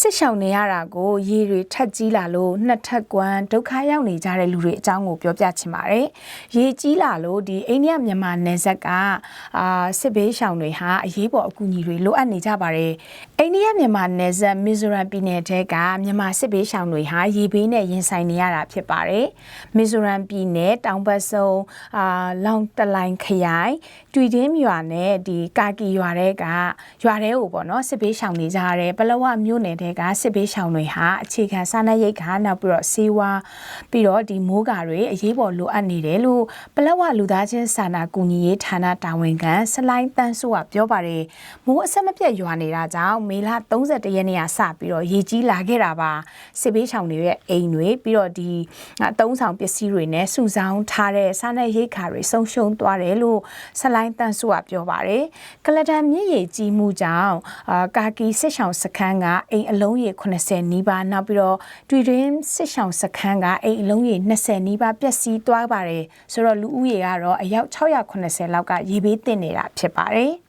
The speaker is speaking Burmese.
စစ်ရှောင်နေရတာကိုရေတွေထက်ကြီးလာလို့နှစ်ထပ်ကွမ်းဒုက္ခရောက်နေကြတဲ့လူတွေအကြောင်းကိုပြောပြချင်ပါတယ်။ရေကြီးလာလို့ဒီအိန္ဒိယမြန်မာနယ်စပ်ကအာစစ်ဘေးရှောင်တွေဟာအရေးပေါ်အကူအညီတွေလိုအပ်နေကြပါတယ်။အိန္ဒိယမြန်မာနယ်စပ်မီဇိုရမ်ပြည်နယ်တဲကမြန်မာစစ်ဘေးရှောင်တွေဟာရေဘေးနဲ့ရင်ဆိုင်နေရတာဖြစ်ပါတယ်။မီဇိုရမ်ပြည်နယ်တောင်ဘက်ဆုံးအာလောင်တလိုင်ခရိုင်တွေ့တင်းရွာနဲ့ဒီကာကီရွာတဲကရွာတဲကိုပေါ့နော်စစ်ဘေးရှောင်နေကြရတယ်ပလောဝမြို့နယ်တဲကစစ်ဘေးရှောင်တွေဟာအခြေခံစားနပ်ရိက္ခာနောက်ပြီးတော့ဆေးဝါးပြီးတော့ဒီမိုးကာတွေအရေးပေါ်လိုအပ်နေတယ်လို့ပလောဝလူသားချင်းစာနာကူညီရေးဌာနတာဝန်ခံဆလိုင်းတန်းစိုးကပြောပါတယ်မိုးအဆက်မပြတ်ရွာနေတာကြောင့်မေလ31ရက်နေ့ကစပြီးတော့ရေကြီးလာခဲ့တာပါစစ်ဘေးရှောင်တွေရဲ့အိမ်တွေပြီးတော့ဒီအသုံးဆောင်ပစ္စည်းတွေနဲ့စုဆောင်းထားတဲ့စားနပ်ရိက္ခာတွေဆုံးရှုံးသွားတယ်လို့ဆလိုင်းတန်းစိုးကပြောပါတယ်ကလဒန်မြင့်ရေကြီးမှုကြောင့်အာကာကီစစ်ရှောင်စခန်းကအိမ်အလုံးရေ80နီးပါးနောက်ပြီးတော့တွေ့တွင်းစစ်ရှောင်စခန်းကအိမ်အလုံးရေ20နီးပါးပျက်စီးသွားပါတယ်ဆိုတော့လူဦးရေကတော့အယောက်680လောက်ကရေဘေးသင့်နေတာဖြစ်ပါတယ်